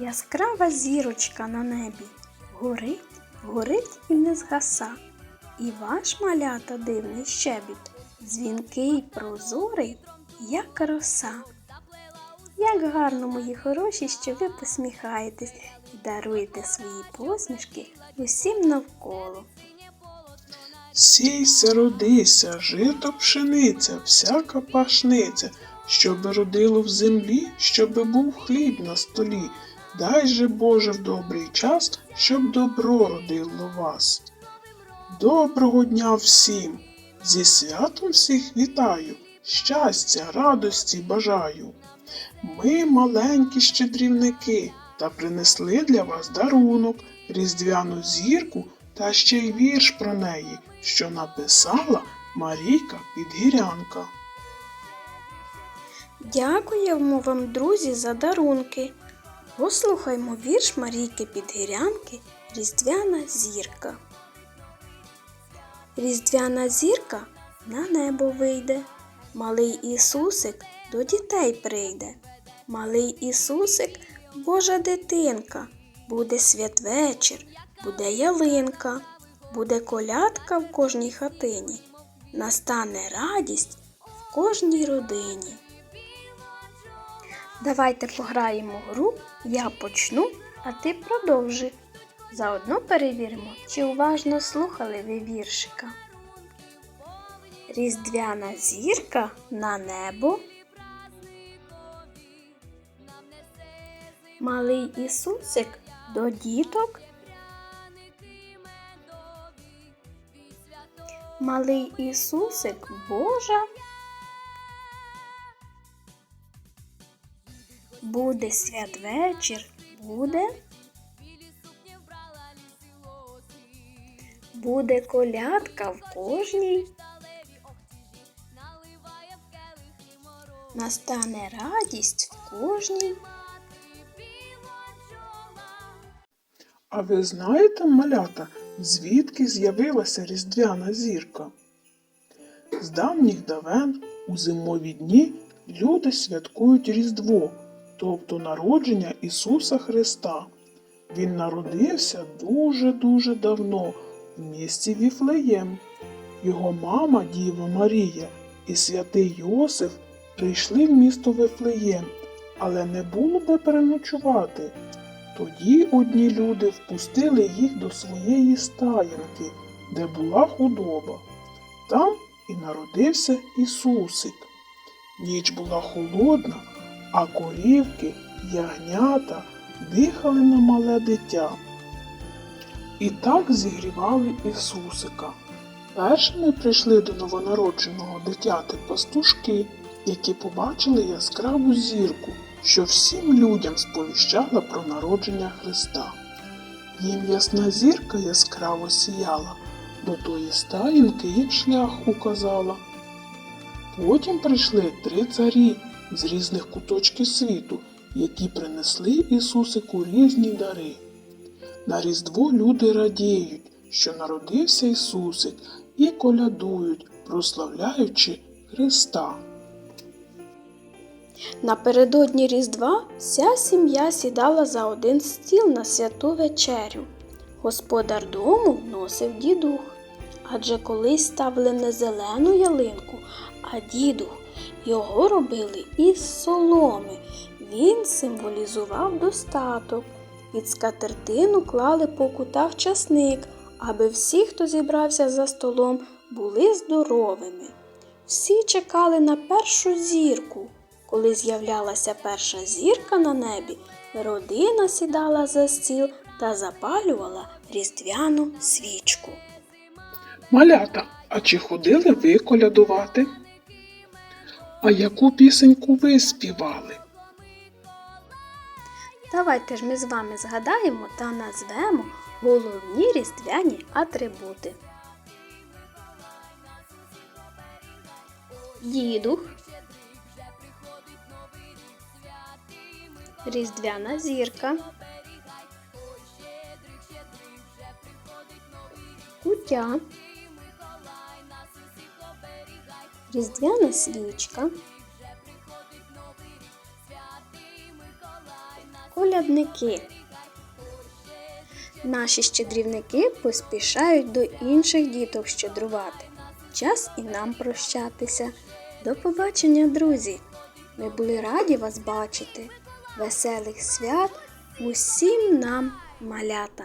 Яскрава зірочка на небі горить, горить і не згаса. І ваш малята дивний щебіт, дзвінкий, прозорий, як роса. Як гарно, мої хороші, що ви посміхаєтесь і даруєте свої посмішки усім навколо. Сійся, родися, жито пшениця, всяка пашниця, щоби родило в землі, щоби був хліб на столі. Дай же Боже в добрий час, щоб добро родило вас. Доброго дня всім! Зі святом всіх вітаю, щастя, радості бажаю. Ми маленькі щедрівники та принесли для вас дарунок, різдвяну зірку та ще й вірш про неї, що написала Марійка Підгірянка. Дякуємо вам, друзі, за дарунки. Послухаймо вірш Марійки Підгірянки Різдвяна зірка. Різдвяна зірка на небо вийде, малий Ісусик до дітей прийде. Малий Ісусик, Божа дитинка, буде святвечір, буде ялинка, буде колядка в кожній хатині, настане радість в кожній родині. Давайте пограємо гру, я почну, а ти продовжи. Заодно перевіримо, чи уважно слухали ви віршика. Різдвяна зірка на небо. Малий Ісусик до діток. Малий Ісусик Божа. Буде святвечір, буде. Буде колядка в кожній. Настане радість в кожній. А ви знаєте, малята, звідки з'явилася різдвяна зірка? З давніх давен у зимові дні люди святкують Різдво, тобто народження Ісуса Христа. Він народився дуже-дуже давно в місті Віфлеєм. Його мама, Діва Марія і святий Йосиф прийшли в місто Вифлеєм, але не було де переночувати. Тоді одні люди впустили їх до своєї стаєнки, де була худоба. Там і народився Ісусик. Ніч була холодна, а корівки, ягнята дихали на мале дитя. І так зігрівали Ісусика. Першими прийшли до новонародженого дитяти пастушки, які побачили яскраву зірку, що всім людям сповіщала про народження Христа. Їм ясна зірка яскраво сіяла, до тої стаїнки їм шлях указала. Потім прийшли три царі з різних куточків світу, які принесли Ісусику різні дари. На Різдво люди радіють, що народився Ісусик, і колядують, прославляючи Христа. Напередодні Різдва вся сім'я сідала за один стіл на святу вечерю. Господар дому носив дідух, адже колись ставили не зелену ялинку, а дідух. Його робили із соломи. Він символізував достаток. Під скатертину клали по кутах часник, аби всі, хто зібрався за столом, були здоровими. Всі чекали на першу зірку. Коли з'являлася перша зірка на небі, родина сідала за стіл та запалювала різдвяну свічку. Малята, а чи ходили ви колядувати? А яку пісеньку ви співали? Давайте ж ми з вами згадаємо та назвемо головні різдвяні атрибути. Дідух, різдвяна зірка, кутя, різдвяна свічка, колядники. Наші щедрівники поспішають до інших діток щедрувати. Час і нам прощатися. До побачення, друзі! Ми були раді вас бачити. Веселих свят усім нам малята!